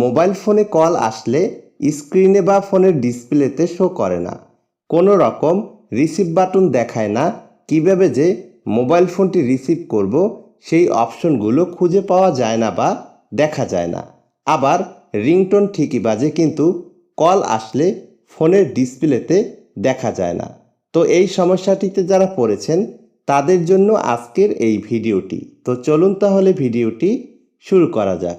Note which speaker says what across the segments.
Speaker 1: Mobile ফোনে call আসলে স্ক্রিনে বা ফোনের ডিসপ্লেতে শো করে না। কোনো রকম রিসিভ বাটন দেখায় না। কীভাবে যে মোবাইল ফোনটি রিসিভ করব, সেই অপশনগুলো খুঁজে পাওয়া যায় না বা দেখা যায় না। আবার রিংটোন ঠিকই বাজে, কিন্তু কল আসলে ফোনের ডিসপ্লেতে দেখা যায় না। তো এই সমস্যাটিতে যারা পড়েছেন, তাদের জন্য আজকের এই ভিডিওটি। তো চলুন তাহলে ভিডিওটি শুরু করা যাক।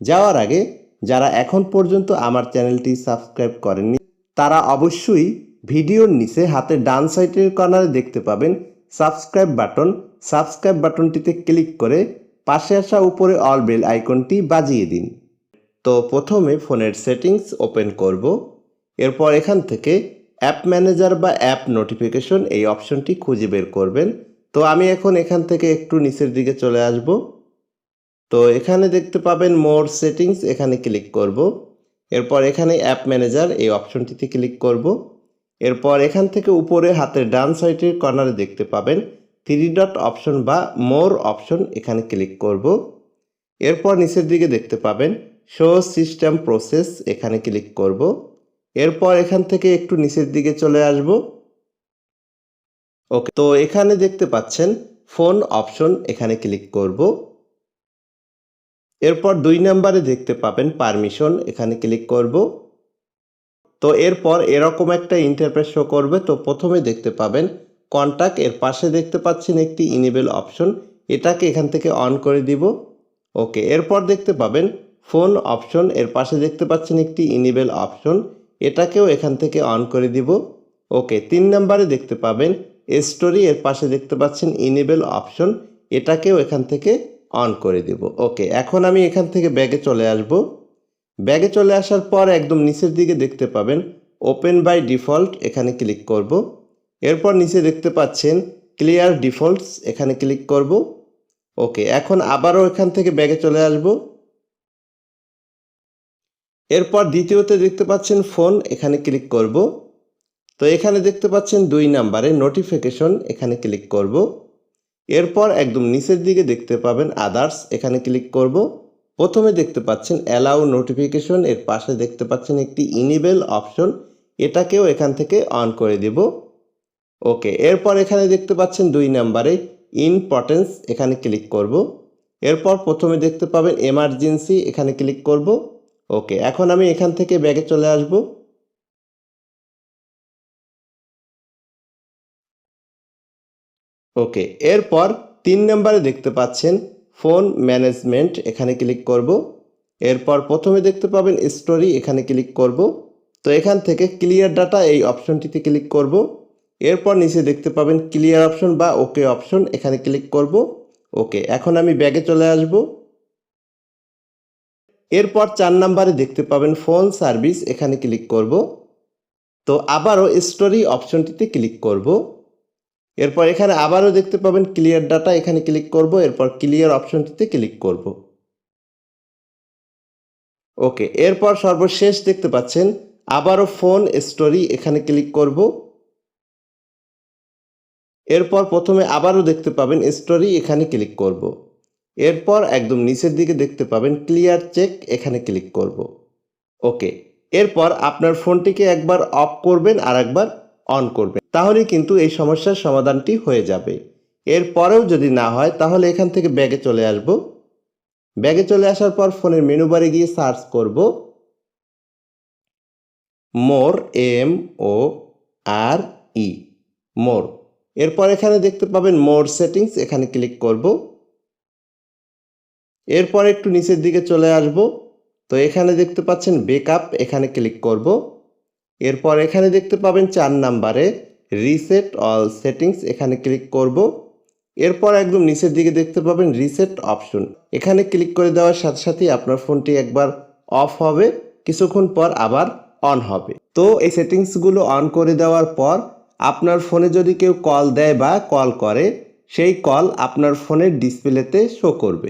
Speaker 1: যাওয়ার আগে যারা এখন পর্যন্ত আমার চ্যানেলটি সাবস্ক্রাইব করেননি, তারা অবশ্যই ভিডিওর নিচে হাতে ডান সাইডের কর্নারে দেখতে পাবেন সাবস্ক্রাইব বাটন। সাবস্ক্রাইব বাটনটিতে ক্লিক করে পাশে আসা উপরে অল বেল আইকনটি বাজিয়ে দিন। তো প্রথমে ফোনের সেটিংস ওপেন করব। এরপর এখান থেকে অ্যাপ ম্যানেজার বা অ্যাপ নোটিফিকেশন এই অপশনটি খুঁজে বের করবেন। তো আমি এখন এখান থেকে একটু নিচের দিকে চলে আসব। তো এখানে দেখতে পাবেন মোর সেটিংস এখানে ক্লিক করব। এরপর এখানে অ্যাপ ম্যানেজার এই অপশনটিতে ক্লিক করব। এরপর এখান থেকে উপরে হাতের ডান সাইডের কর্নারে দেখতে পাবেন থ্রি ডট অপশন বা মোর অপশন এখানে ক্লিক করব। এরপর নিচের দিকে দেখতে পাবেন শো সিস্টেম প্রসেস এখানে ক্লিক করব। এরপর এখান থেকে একটু নিচের দিকে চলে আসব। ওকে তো এখানে দেখতে পাচ্ছেন ফোন অপশন এখানে ক্লিক করব। এরপর দুই নাম্বারে দেখতে পাবেন পারমিশন, এখানে ক্লিক করব। তো এরপর এরকম একটা ইন্টারপ্রেস শো করবে, তো প্রথমে দেখতে পাবেন কন্ট্যাক্ট এর পাশে দেখতে পাচ্ছেন একটি ইনেবল অপশন এটাকে এখান থেকে অন করে দিব। ওকে এরপর দেখতে পাবেন ফোন অপশন এর পাশে দেখতে পাচ্ছেন একটি ইনেবল অপশন এটাকেও এখান থেকে অন করে দিব। ওকে তিন নাম্বারে দেখতে পাবেন স্টোরি এর পাশে দেখতে পাচ্ছেন ইনেবল অপশন এটাকেও এখান থেকে অন করে দিব। ওকে এখন আমি এখান থেকে ব্যাগে চলে আসব। ব্যাগে চলে আসার পর একদম নিচের দিকে দেখতে পাবেন ওপেন বাই ডিফল্ট এখানে ক্লিক করব। এরপর নিচে দেখতে পাচ্ছেন ক্লিয়ার ডিফল্টস এখানে ক্লিক করব। ওকে এখন আবারও এখান থেকে ব্যাগে চলে আসব। এরপর দ্বিতীয়তে দেখতে পাচ্ছেন ফোন এখানে ক্লিক করব। তো এখানে দেখতে পাচ্ছেন দুই নাম্বারে নোটিফিকেশন এখানে ক্লিক করব। এরপর একদম নিচের দিকে দেখতে পাবেন আদার্স এখানে ক্লিক করব। প্রথমে দেখতে পাচ্ছেন অ্যালাউ নোটিফিকেশন এর পাশে দেখতে পাচ্ছেন একটি ইনিবেল অপশন এটাকেও এখান থেকে অন করে দেব। ওকে, এরপর এখানে দেখতে পাচ্ছেন দুই নাম্বারে ইম্পর্টেন্স এখানে ক্লিক করব। এরপর প্রথমে দেখতে পাবেন এমার্জেন্সি এখানে ক্লিক করব। ওকে, এখন আমি এখান থেকে ব্যাগে চলে আসব। ওকে এরপর তিন নম্বরে দেখতে পাচ্ছেন ফোন ম্যানেজমেন্ট, এখানে ক্লিক করব। এরপর প্রথমে দেখতে পাবেন স্টোরি এখানে ক্লিক করব। তো এখান থেকে ক্লিয়ার ডাটা এই অপশনটিতে ক্লিক করব। এরপর নিচে দেখতে পাবেন ক্লিয়ার অপশন বা ওকে অপশন এখানে ক্লিক করব। ওকে এখন আমি ব্যাগে চলে আসব। এরপর চার নাম্বারে দেখতে পাবেন ফোন সার্ভিস এখানে ক্লিক করব। তো আবারও স্টোরি অপশনটিতে ক্লিক করব। এরপর এখানে আবারও দেখতে পাবেন ক্লিয়ার ডাটা এখানে ক্লিক করব, এরপর ক্লিয়ার অপশনটিতে ক্লিক করব। ওকে এরপর সর্বশেষ দেখতে পাচ্ছেন, আবারও ফোন স্টোরি এখানে ক্লিক করব। এরপর প্রথমে আবারও দেখতে পাবেন স্টোরি এখানে ক্লিক করব। এরপর একদম নিচের দিকে দেখতে পাবেন ক্লিয়ার চেক এখানে ক্লিক করব। ওকে এরপর আপনার ফোনটিকে একবার অফ করবেন আর একবার অন করবেন তাহলেই কিন্তু এই সমস্যার সমাধানটি হয়ে যাবে। এরপরেও যদি না হয়, তাহলে এখান থেকে ব্যাগে চলে আসব। ব্যাগে চলে আসার পর ফোনের মেনু বারে গিয়ে সার্চ করব। More, M, O, R, E, more. এরপর এখানে দেখতে পাবেন মোর সেটিংস, এখানে ক্লিক করব। এরপর একটু নিচের দিকে চলে আসব। তো এখানে দেখতে পাচ্ছেন বেকআপ এখানে ক্লিক করব। এরপর এখানে দেখতে পাবেন চার নাম্বারে রিসেট অল সেটিংস এখানে ক্লিক করব। এরপর একদম নিচের দিকে দেখতে পাবেন রিসেট অপশন এখানে ক্লিক করে দেওয়ার সাথে সাথেই আপনার ফোনটি একবার অফ হবে, কিছুক্ষণ পর আবার অন হবে। তো এই সেটিংসগুলো অন করে দেওয়ার পর আপনার ফোনে যদি কেউ কল দেয় বা কল করে, সেই কল আপনার ফোনের ডিসপ্লেতে শো করবে।